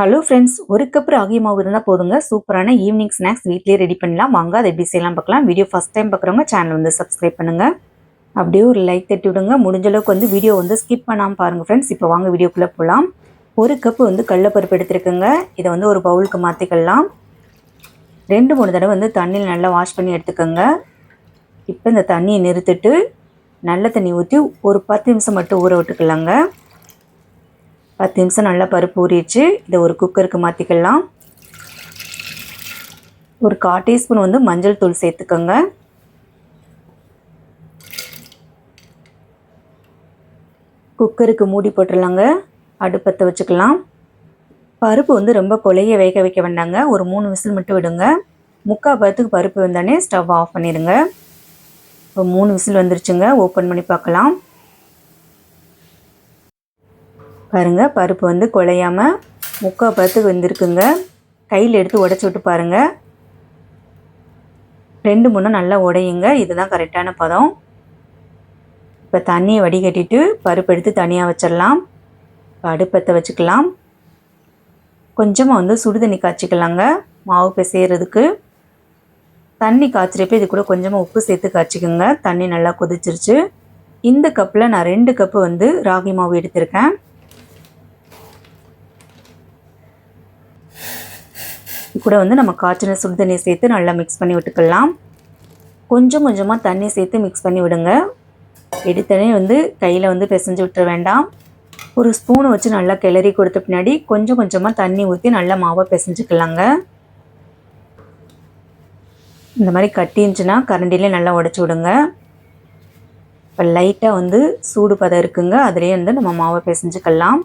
Hello friends ஒரு cup ragi மாவு இருந்தால் போதுங்க. சூப்பரான ஈவினிங் ஸ்நாக்ஸ் வீட்லேயே ரெடி பண்ணலாம். வாங்க அதை எப்படி செய்யலாம் பார்க்கலாம். வீடியோ ஃபஸ்ட் டைம் பார்க்குறவங்க சேனல் வந்து சப்ஸ்கிரைப் பண்ணுங்கள் அப்படியே ஒரு லைக் தட்டி விடுங்க. முடிஞ்ச அளவுக்கு வந்து வீடியோ வந்து ஸ்கிப் பண்ணாமல் பாருங்கள் ஃப்ரெண்ட்ஸ் இப்போ வாங்க வீடியோக்குள்ளே போகலாம் ஒரு கப் வந்து கடலப்பருப்பு எடுத்துருக்குங்க. இதை வந்து ஒரு பவுலுக்கு மாற்றிக்கலாம் ரெண்டு மூணு தடவை வந்து தண்ணியில் நல்லா வாஷ் பண்ணி எடுத்துக்கோங்க. இப்போ இந்த தண்ணியை நிறுத்திட்டு நல்ல தண்ணி ஊற்றி ஒரு பத்து நிமிஷம் மட்டும் ஊற விட்டுக்கலாங்க. பத்து நிமிஷம் நல்லா பருப்பு ஊறிடுச்சு. இதை ஒரு குக்கருக்கு மாற்றிக்கலாம் ஒரு கால் டீஸ்பூன் வந்து மஞ்சள் தூள் சேர்த்துக்கோங்க. குக்கருக்கு மூடி போட்டுடலாங்க. அடுப்பத்தை வச்சுக்கலாம். பருப்பு வந்து ரொம்ப கொலைய வேக வைக்க வேண்டாங்க. ஒரு மூணு விசில் மட்டும் விடுங்க. முக்கால் பருத்துக்கு பருப்பு வந்தானே ஸ்டவ் ஆஃப் பண்ணிடுங்க. இப்போ மூணு விசில் வந்துருச்சுங்க. ஓப்பன் பண்ணி பார்க்கலாம். பாருங்கள் பருப்பு வந்து குழையாமல் முக்கால் பத்து வெந்திருக்குங்க. கையில் எடுத்து உடச்சி விட்டு பாருங்கள் ரெண்டு மூணு நல்லா உடையுங்க. இதுதான் கரெக்டான பதம். இப்போ தண்ணியை வடிகட்டிட்டு பருப்பு எடுத்து தனியாக வச்சிடலாம். அடுப்பத்தை வச்சுக்கலாம். கொஞ்சமாக வந்து சுடு தண்ணி காய்ச்சிக்கலாங்க. மாவு பிசைகிறதுக்கு தண்ணி காய்ச்சிறப்ப இது கூட கொஞ்சமாக உப்பு சேர்த்து காய்ச்சிக்கோங்க. தண்ணி நல்லா கொதிச்சிருச்சு. இந்த கப்பில் நான் ரெண்டு கப்பு வந்து ராகி மாவு எடுத்திருக்கேன். கூட வந்து நம்ம காய்ச்சின சுடு தண்ணி சேர்த்து நல்லா மிக்ஸ் பண்ணி விட்டுக்கலாம். கொஞ்சம் கொஞ்சமாக தண்ணி சேர்த்து மிக்ஸ் பண்ணி விடுங்க. எடுத்தனே வந்து கையில் வந்து பிசைஞ்சு விட்டுற வேண்டாம். ஒரு ஸ்பூனை வச்சு நல்லா கிளறி கொடுத்த பின்னாடி கொஞ்சம் கொஞ்சமாக தண்ணி ஊற்றி நல்லா மாவை பிசைஞ்சுக்கலாங்க. இந்த மாதிரி கட்டிருந்துச்சுன்னா கரண்டிலே நல்லா உடச்சி விடுங்க. இப்போ லைட்டாக வந்து சூடு பதம் இருக்குங்க. அதுலேயே வந்து நம்ம மாவை பிசைஞ்சுக்கலாம்.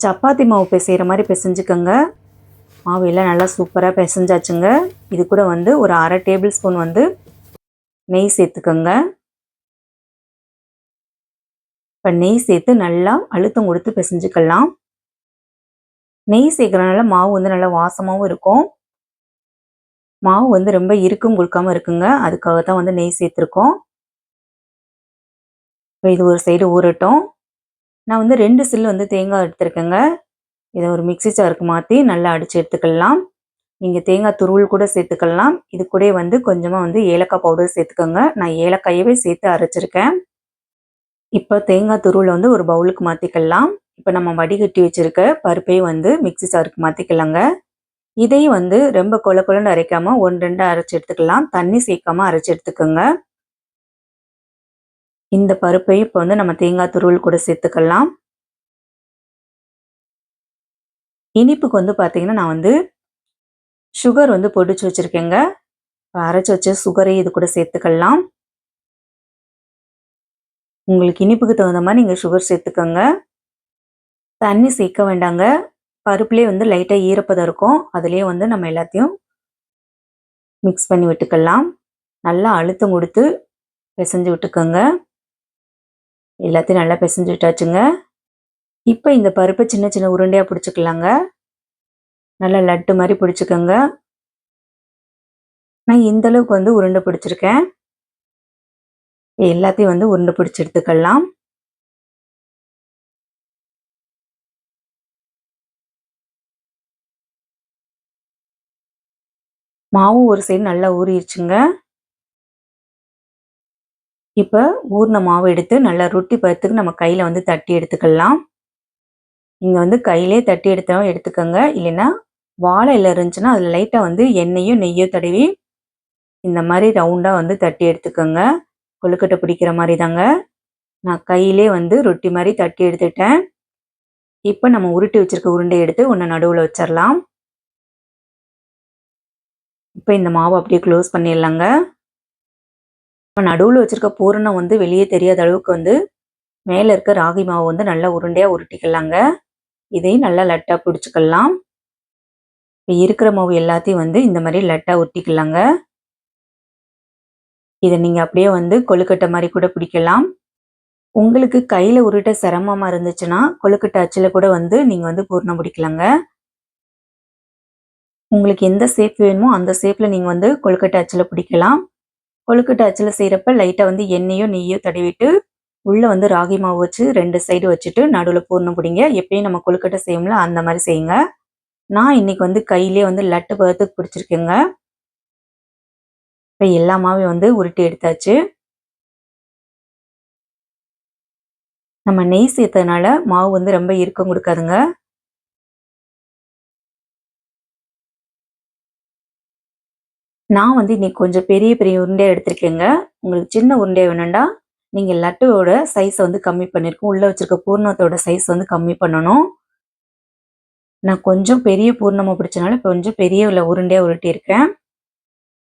சப்பாத்தி மாவு பிசைகிற மாதிரி பிசைஞ்சுக்கோங்க. மாவு எல்லாம் நல்லா சூப்பராக பிசைஞ்சாச்சுங்க. இது கூட வந்து ஒரு அரை டேபிள் ஸ்பூன் வந்து நெய் சேர்த்துக்கோங்க. இப்போ நெய் சேர்த்து நல்லா அழுத்தம் கொடுத்து பிசைஞ்சுக்கலாம். நெய் சேர்க்குறதுனால மாவு வந்து நல்லா வாசமாகவும் இருக்கும். மாவு வந்து ரொம்ப இறுக்கம் கொடுக்காம இருக்குங்க. அதுக்காக தான் வந்து நெய் சேர்த்துருக்கோம். இப்போ இது ஒரு சைடு ஊறட்டும். நான் வந்து ரெண்டு சில்லு வந்து தேங்காய் எடுத்துருக்கேங்க. இதை ஒரு மிக்சி ஜாருக்கு மாற்றி நல்லா அடித்து எடுத்துக்கலாம். நீங்கள் தேங்காய் துருவல் கூட சேர்த்துக்கலாம். இது கூட வந்து கொஞ்சமாக வந்து ஏலக்காய் பவுடர் சேர்த்துக்கோங்க. நான் ஏலக்காயவே சேர்த்து அரைச்சிருக்கேன். இப்போ தேங்காய் துருவில் வந்து ஒரு பவுலுக்கு மாற்றிக்கலாம் இப்போ நம்ம வடிகட்டி வச்சுருக்க பருப்பையும் வந்து மிக்சி சாருக்கு மாற்றிக்கலாங்க இதையும் வந்து ரொம்ப கொல கொலன்னு அரைக்காமல் ஒன்று ரெண்டு அரைச்சி எடுத்துக்கலாம். தண்ணி சேர்க்காமல் அரைச்சி எடுத்துக்கோங்க. இந்த பருப்பையும் இப்போ வந்து நம்ம தேங்காய் துருவல் கூட சேர்த்துக்கலாம். இனிப்புக்கு வந்து பார்த்தீங்கன்னா நான் வந்து சுகர் வந்து பொடிச்சு வச்சுருக்கேங்க. அரைச்சி வச்ச சுகரையும் இது கூட சேர்த்துக்கலாம். உங்களுக்கு இனிப்புக்கு தகுந்த மாதிரி நீங்கள் சுகர் சேர்த்துக்கோங்க. தண்ணி சேர்க்க வேண்டாங்க. பருப்புலேயே வந்து லைட்டாக ஈரப்பதம் இருக்கும். அதுலேயே வந்து நம்ம எல்லாத்தையும் மிக்ஸ் பண்ணி விட்டுக்கலாம். நல்லா அழுத்தம் கொடுத்து பிசைஞ்சு விட்டுக்கோங்க. எல்லாத்தையும் நல்லா பிசைஞ்சு விட்டாச்சுங்க. இப்போ இந்த பருப்பை சின்ன சின்ன உருண்டையாக பிடிச்சிக்கலாங்க. நல்லா லட்டு மாதிரி பிடிச்சிக்கோங்க. நான் இந்த அளவுக்கு வந்து உருண்டை பிடிச்சிருக்கேன். எல்லாத்தையும் வந்து உருண்டை பிடிச்சி எடுத்துக்கலாம். மாவும் ஒரு சைடு நல்லா ஊறிடுச்சுங்க இப்போ ஊறின மாவு எடுத்து நல்லா ரொட்டி பருத்துக்கு நம்ம கையில் வந்து தட்டி எடுத்துக்கலாம். இங்கே வந்து கையிலே தட்டி எடுத்தாலும் எடுத்துக்கோங்க. இல்லைன்னா வாழை இல்லை இருந்துச்சுன்னா அதில் லைட்டாக வந்து எண்ணெயும் நெய்யோ தடவி இந்த மாதிரி ரவுண்டாக வந்து தட்டி எடுத்துக்கோங்க. கொழுக்கட்டை பிடிக்கிற மாதிரி தாங்க நான் கையிலே வந்து ரொட்டி மாதிரி தட்டி எடுத்துட்டேன். இப்போ நம்ம உருட்டி வச்சுருக்க உருண்டை எடுத்து ஒன்று நடுவில் வச்சிடலாம் இப்போ இந்த மாவு அப்படியே க்ளோஸ் பண்ணிடலாங்க இப்போ நடுவில் வச்சுருக்க பூரணம் வந்து வெளியே தெரியாத அளவுக்கு வந்து மேலே இருக்க ராகி மாவு வந்து நல்லா உருண்டையாக உருட்டிக்கலாங்க. இதையும் நல்லா லட்டாக பிடிச்சிக்கலாம். இப்போ இருக்கிற மாவு எல்லாத்தையும் வந்து இந்த மாதிரி லட்டாக ஒட்டிக்கலாங்க. இதை நீங்கள் அப்படியே வந்து கொழுக்கட்டை மாதிரி கூட பிடிக்கலாம். உங்களுக்கு கையில் உருட்ட சிரமமாக இருந்துச்சுன்னா கொழுக்கட்டை அச்சில் கூட வந்து நீங்கள் வந்து பூர்ணம் பிடிக்கலாங்க. உங்களுக்கு எந்த ஷேப் வேணுமோ அந்த ஷேப்பில் நீங்கள் வந்து கொழுக்கட்டை அச்சில் பிடிக்கலாம். கொழுக்கட்டை அச்சில் செய்கிறப்ப லைட்டாக வந்து எண்ணெயோ நெய்யோ தடவிட்டு உள்ளே வந்து ராகி மாவு வச்சு ரெண்டு சைடு வச்சுட்டு நடுவில் பூர்ணம் பிடிங்க. எப்பயும் நம்ம கொழுக்கட்டை செய்யும்ல அந்த மாதிரி செய்யுங்க. நான் இன்னைக்கு வந்து கையிலே வந்து லட்டு பதத்துக்கு பிடிச்சிருக்கேங்க. இப்போ எல்லா மாவையும் வந்து உருட்டி எடுத்தாச்சு. நம்ம நெய் சேர்த்ததுனால மாவு வந்து ரொம்ப இறுக்கம் கொடுக்காதுங்க. நான் வந்து இன்னைக்கு கொஞ்சம் பெரிய பெரிய உருண்டையாக எடுத்திருக்கேங்க. உங்களுக்கு சின்ன உருண்டையாக வேணும்டா நீங்கள் லட்டுவோட சைஸ் வந்து கம்மி பண்ணியிருக்கோம் உள்ளே வச்சுருக்க பூர்ணத்தோட சைஸ் வந்து கம்மி பண்ணணும். நான் கொஞ்சம் பெரிய பூர்ணமாக பிடிச்சனால கொஞ்சம் பெரிய உள்ள உருண்டையாக உருட்டியிருக்கேன்.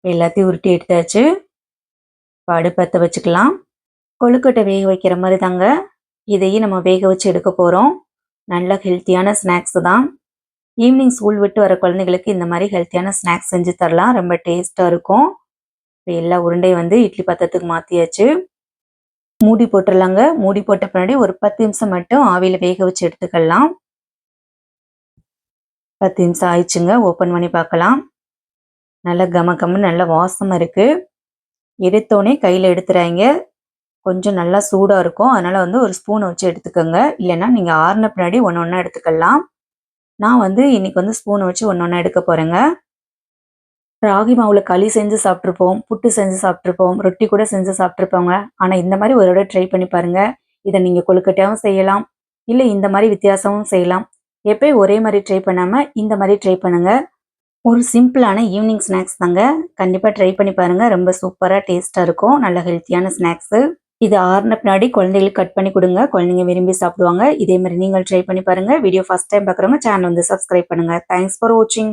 எல்லாத்தையும் உருட்டி எடுத்தாச்சு. இப்போ அடுப்பத்தை வச்சுக்கலாம். கொழுக்கட்டை வேக வைக்கிற மாதிரி தாங்க இதையும் நம்ம வேக வச்சு எடுக்க போகிறோம் நல்ல ஹெல்த்தியான ஸ்நாக்ஸ் தான். ஈவினிங் ஸ்கூல் விட்டு வர குழந்தைங்களுக்கு இந்த மாதிரி ஹெல்த்தியான ஸ்நாக்ஸ் செஞ்சு தரலாம். ரொம்ப டேஸ்ட்டாக இருக்கும். இப்போ எல்லா உருண்டையும் வந்து இட்லி பாத்திரத்துக்கு மாற்றியாச்சு மூடி போட்டுடலாங்க மூடி போட்ட பின்னாடி ஒரு பத்து நிமிஷம் மட்டும் ஆவியில் வேக வச்சு எடுத்துக்கலாம். பத்து நிமிஷம் ஆயிடுச்சுங்க. ஓப்பன் பண்ணி பார்க்கலாம். நல்லா கம கம்மு நல்ல வாசமாக இருக்குது எடுத்தோடனே கையில் எடுத்துறாங்க. கொஞ்சம் நல்லா சூடாக இருக்கும். அதனால் வந்து ஒரு ஸ்பூனை வச்சு எடுத்துக்கோங்க. இல்லைன்னா நீங்கள் ஆறின பின்னாடி ஒன்று ஒன்றா எடுத்துக்கலாம். நான் வந்து இன்னைக்கு வந்து ஸ்பூனை வச்சு ஒன்று ஒன்றா எடுக்க போகிறேங்க ராகி மாவில் களி செஞ்சு சாப்பிட்ருப்போம் புட்டு செஞ்சு சாப்பிட்ருப்போம் ரொட்டி கூட செஞ்சு சாப்பிட்ருப்போங்க ஆனால் இந்த மாதிரி ஒரு தடவை ட்ரை பண்ணி பாருங்க. இதை நீங்கள் கொழுக்கட்டையாகவும் செய்யலாம் இல்லை இந்த மாதிரி வித்தியாசமும் செய்யலாம். எப்பயும் ஒரே மாதிரி ட்ரை பண்ணாமல் இந்த மாதிரி ட்ரை பண்ணுங்கள் ஒரு சிம்பிளான ஈவினிங் ஸ்நாக்ஸ் தாங்க. கண்டிப்பாக ட்ரை பண்ணி பாருங்கள் ரொம்ப சூப்பராக டேஸ்ட்டாக இருக்கும். நல்ல ஹெல்த்தியான ஸ்நாக்ஸு இது ஆறுன பின்னாடி குழந்தைகளுக்கு கட் பண்ணி கொடுங்க. குழந்தைங்க விரும்பி சாப்பிடுவாங்க. இதே மாதிரி நீங்கள் ட்ரை பண்ணி பாருங்க. வீடியோ ஃபர்ஸ்ட் டைம் பார்க்குறவங்க சேனல் வந்து சப்ஸ்கிரைப் பண்ணுங்க. தேங்க்ஸ் ஃபார் வாட்சிங்